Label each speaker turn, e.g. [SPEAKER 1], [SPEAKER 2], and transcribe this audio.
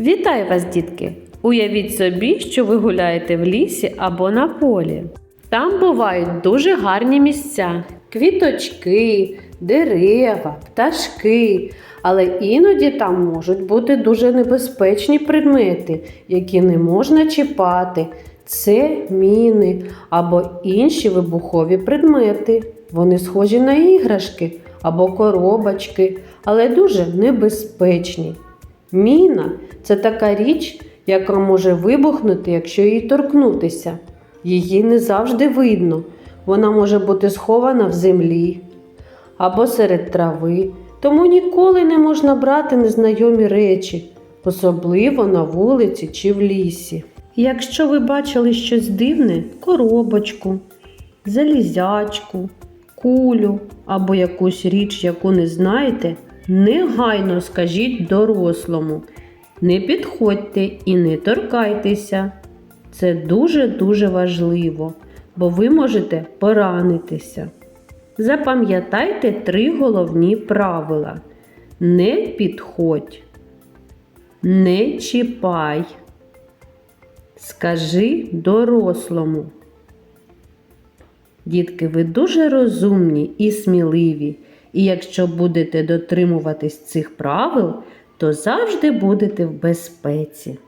[SPEAKER 1] Вітаю вас, дітки! Уявіть собі, що ви гуляєте в лісі або на полі. Там бувають дуже гарні місця: квіточки, дерева, пташки. Але іноді там можуть бути дуже небезпечні предмети, які не можна чіпати. Це міни або інші вибухові предмети. Вони схожі на іграшки або коробочки, але дуже небезпечні. Міна це така річ, яка може вибухнути, якщо її торкнутися. Її не завжди видно. Вона може бути схована в землі або серед трави, тому ніколи не можна брати незнайомі речі, особливо на вулиці чи в лісі. Якщо ви бачили щось дивне, коробочку, залізячку, кулю або якусь річ, яку не знаєте, негайно скажіть дорослому. Не підходьте і не торкайтеся. Це дуже-дуже важливо, бо ви можете поранитися. Запам'ятайте три головні правила: не підходь, не чіпай. Скажи дорослому. Дітки, ви дуже розумні і сміливі, і якщо будете дотримуватись цих правил, то завжди будете в безпеці.